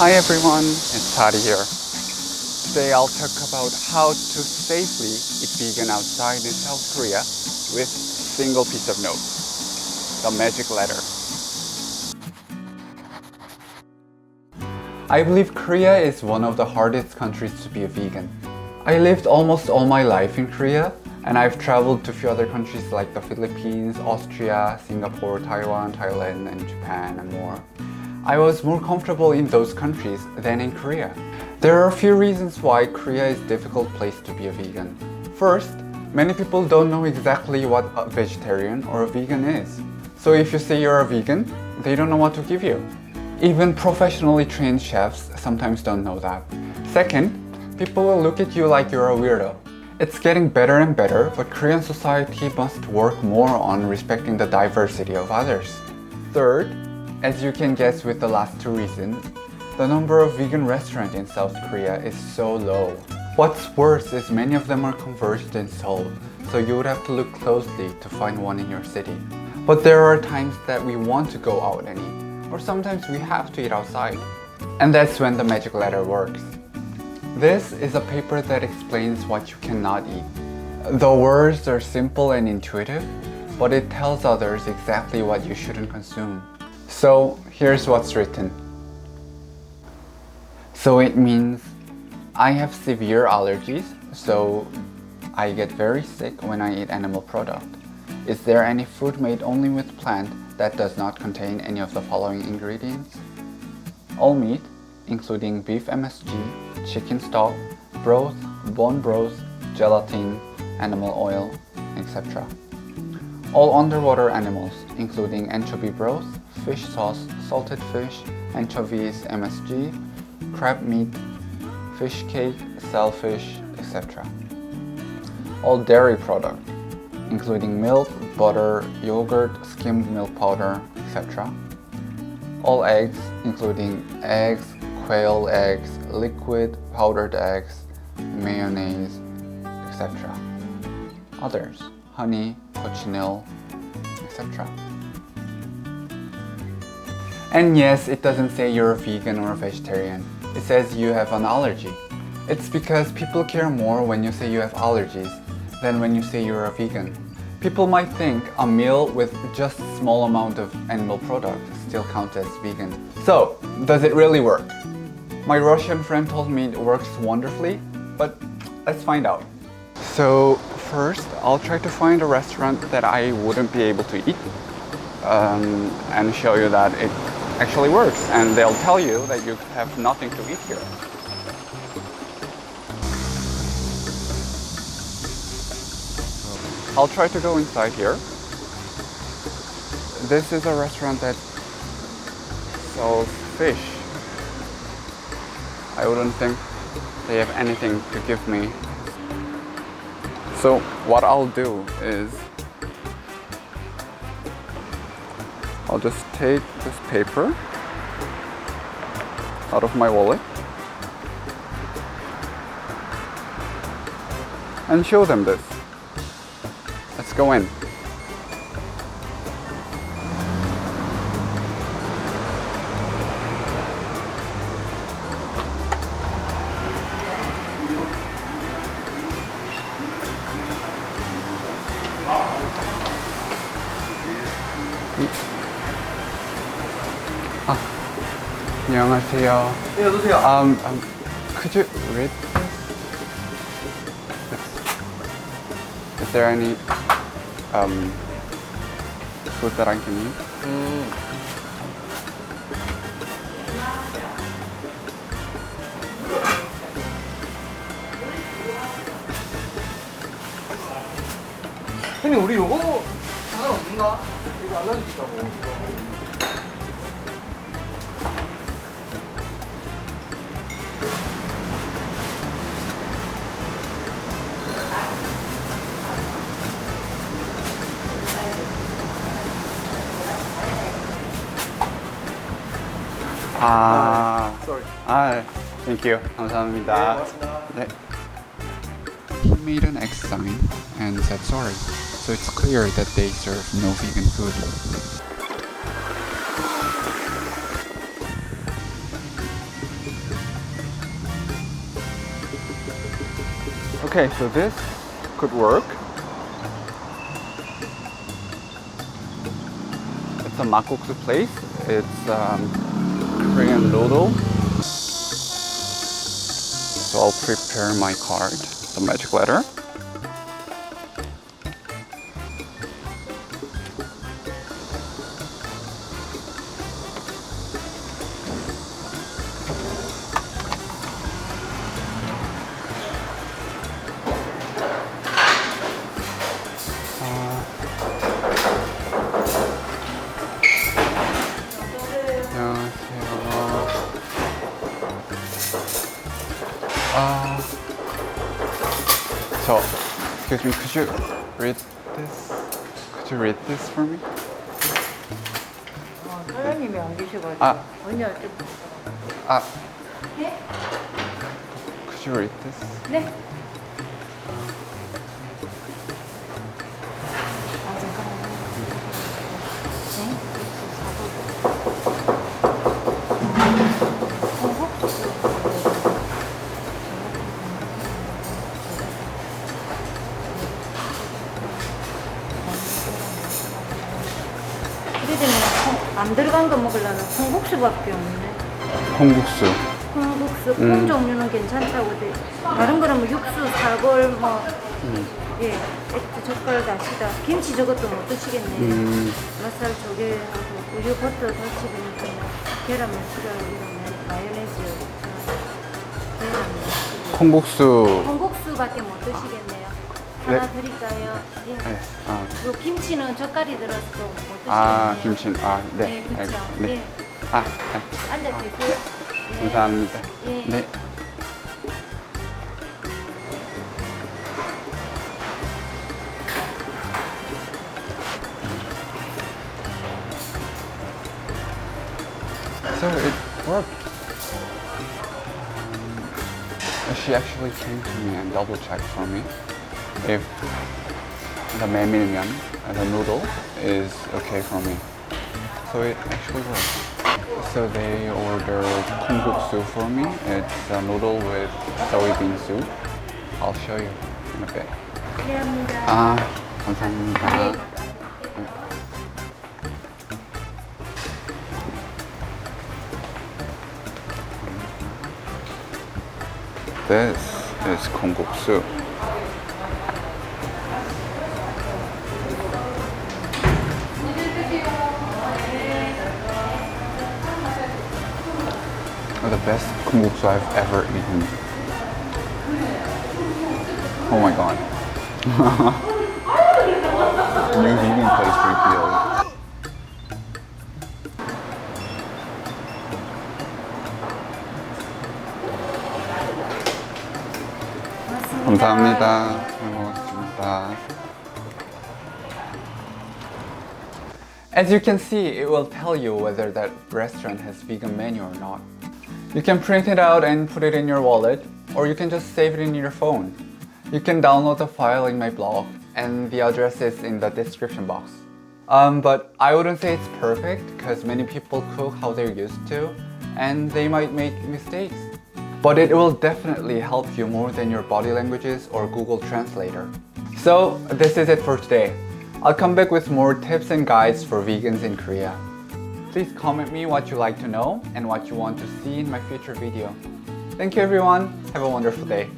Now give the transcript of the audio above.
Hi everyone, it's Tari here. Today I'll talk about how to safely eat vegan outside in South Korea with a single piece of note, the magic letter. I believe Korea is one of the hardest countries to be a vegan. I lived almost all my life in Korea and I've traveled to a few other countries like the Philippines, Austria, Singapore, Taiwan, Thailand, and Japan, and more. I was more comfortable in those countries than in Korea. There are a few reasons why Korea is a difficult place to be a vegan. First, many people don't know exactly what a vegetarian or a vegan is. So if you say you're a vegan, they don't know what to give you. Even professionally trained chefs sometimes don't know that. Second, people will look at you like you're a weirdo. It's getting better and better, but Korean society must work more on respecting the diversity of others. Third, as you can guess with the last two reasons, the number of vegan restaurants in South Korea is so low. What's worse is many of them are converged in Seoul, so you would have to look closely to find one in your city. But there are times that we want to go out and eat, or sometimes we have to eat outside. And that's when the magic letter works. This is a paper that explains what you cannot eat. The words are simple and intuitive, but it tells others exactly what you shouldn't consume. So here's what's written. So it means I have severe allergies, so I get very sick when I eat animal product. Is there any food made only with plant that does not contain any of the following ingredients? All meat, including beef MSG, chicken stock, broth, bone broth, gelatin, animal oil, etc. All underwater animals, including anchovy broth, fish sauce, salted fish, anchovies MSG, crab meat, fish cake, shellfish, etc. All dairy products, including milk, butter, yogurt, skimmed milk powder, etc. All eggs, including eggs, quail eggs, liquid powdered eggs, mayonnaise, etc. Others, honey, cochineal, etc. And yes, it doesn't say you're a vegan or a vegetarian. It says you have an allergy. It's because people care more when you say you have allergies than when you say you're a vegan. People might think a meal with just a small amount of animal product still counts as vegan. So, does it really work? My Russian friend told me it works wonderfully, but let's find out. So, first, I'll try to find a restaurant that I wouldn't be able to eat um, and show you that it actually works. And they'll tell you that you have nothing to eat here. I'll try to go inside here. This is a restaurant that sells fish. I wouldn't think they have anything to give me. So what I'll do is I'll just take this paper out of my wallet and show them this. Let's go in. 아, 안녕하세요. 네, 어서오세요. Um, um, could you read this? Is there any um, food that I can eat? 음. 형님, 우리 요거 상관없는가? 이거 알려주시라고. 아, 아, thank you. 감사합니다. 네. He made an X sign and said sorry, so it's clear that they serve no vegan food. Okay, so this could work. It's a makguksu place. It's um, so I'll prepare my card, the magic letter. excuse me, could you read this? Could you read this for me? 어, 사장님이 안 계셔가지고 아. 언니 할때 아, 네? could you read this? 네? 안 들어간 거 먹으려면 콩국수밖에 없는데 콩국수. 콩국수 콩 음. 종류는 괜찮다고 돼. 다른 거는 뭐 육수, 사골, 뭐 예, 액트, 젓갈, 다시다. 김치 저것도 못 드시겠네. 음, 맛살 조개하고 우유 버터 더치니까 계란 무치가 이런 마요네즈, 계란 무치. 콩국수. 콩국수밖에 못 드시겠네요. 하나 드릴까요? 예. 네, 아, 그 김치는 젓갈이 들어서 못 드시겠네요. 아, 김치. 아, 네. 네. 네. 예. 아, 네. 앉아 계세요. 예. 감사합니다. 예. 네. So it worked. Um, she actually came to me and double checked for me if the maemilmyeon, uh, the noodle, is okay for me. So it actually worked. So they ordered kongguksu for me. It's a noodle with soybean soup. I'll show you in a bit. 감사합니다. 아, 감사합니다. This is kongguksu. The best kongguksu I've ever eaten. Oh my god. New vegan place revealed. 고맙습니다. 감사합니다. 잘 먹었습니다. As you can see, it will tell you whether that restaurant has vegan menu or not. You can print it out and put it in your wallet, or you can just save it in your phone. You can download the file in my blog, and the address is in the description box. Um, but I wouldn't say it's perfect because many people cook how they're used to, and they might make mistakes. But it will definitely help you more than your body languages or Google Translator. So, this is it for today. I'll come back with more tips and guides for vegans in Korea. Please comment me what you like to know and what you want to see in my future video. Thank you everyone. Have a wonderful day.